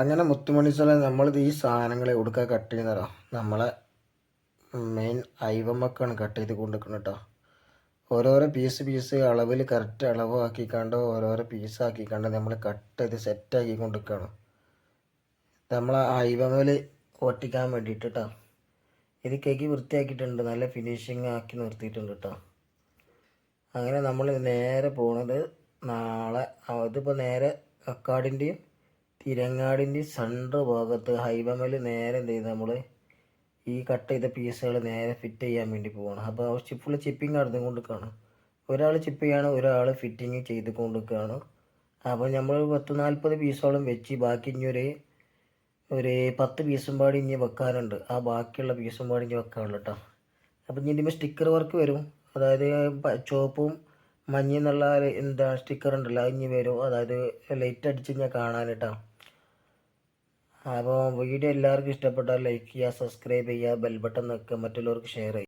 അങ്ങനെ മുത്തുമണിച്ചാൽ നമ്മൾ ഈ സാധനങ്ങൾ എവിടുക്ക കട്ട് ചെയ്യുന്നതോ. നമ്മളെ മെയിൻ ഐവമ്മക്കാണ് കട്ട് ചെയ്ത് കൊണ്ടിരിക്കുന്നത് കേട്ടോ ഓരോരോ പീസ് പീസ് അളവിൽ കറക്റ്റ് അളവ് ആക്കിക്കാണ്ട് ഓരോരോ പീസ് ആക്കിക്കാണ്ട് നമ്മൾ കട്ട് ചെയ്ത് സെറ്റ് ആക്കി കൊണ്ടിരിക്കുകയാണ്. നമ്മളെ ഐവമ്മൽ ഒട്ടിക്കാൻ വേണ്ടിയിട്ട് കേട്ടോ ഇത് കേക്ക് വൃത്തിയാക്കിയിട്ടുണ്ട്. നല്ല ഫിനിഷിങ് ആക്കി നിർത്തിയിട്ടുണ്ട് കേട്ടോ അങ്ങനെ നമ്മൾ നേരെ പോണത് നാളെ അതിപ്പോൾ നേരെ കക്കാടിന്റെയും തിരങ്ങാടിന്റെയും സെന്റർ ഭാഗത്ത് ഹൈവമേൽ നേരെ എന്ത് ചെയ്ത് നമ്മൾ ഈ കട്ട് ചെയ്ത പീസുകൾ നേരെ ഫിറ്റ് ചെയ്യാൻ വേണ്ടി പോവാണ്. അപ്പോൾ ഫുള്ള് ചിപ്പിങ് നടന്നുകൊണ്ടിരിക്കുകയാണ് ഒരാൾ ചിപ്പ് ചെയ്യാണ് ഒരാൾ ഫിറ്റിങ് ചെയ്ത് കൊണ്ടിരിക്കുകയാണ്. അപ്പോൾ നമ്മൾ പത്ത് നാൽപ്പത് പീസോളം വെച്ച് ബാക്കി ഇനി ഒരു ഒരു പത്ത് പീസും പാടി ഇനി വെക്കാനുണ്ട്. ആ ബാക്കിയുള്ള പീസും പാടി ഇനി വെക്കാനുള്ളൂ കേട്ടോ അപ്പം ഇനി സ്റ്റിക്കർ വർക്ക് വരും. അതായത് ചുവപ്പും മഞ്ഞ എന്നുള്ള എന്താ സ്റ്റിക്കർ ഉണ്ടല്ലോ അത് ഇനി വരും. അതായത് ലൈറ്റ് അടിച്ച് ഞാൻ കാണാൻ അപ്പോൾ വീഡിയോ എല്ലാവർക്കും ഇഷ്ടപ്പെട്ടാൽ ലൈക്ക് ചെയ്യുക സബ്സ്ക്രൈബ് ചെയ്യുക ബെൽ ബട്ടൺ നിൽക്കുക മറ്റുള്ളവർക്ക് ഷെയർ ചെയ്യുക.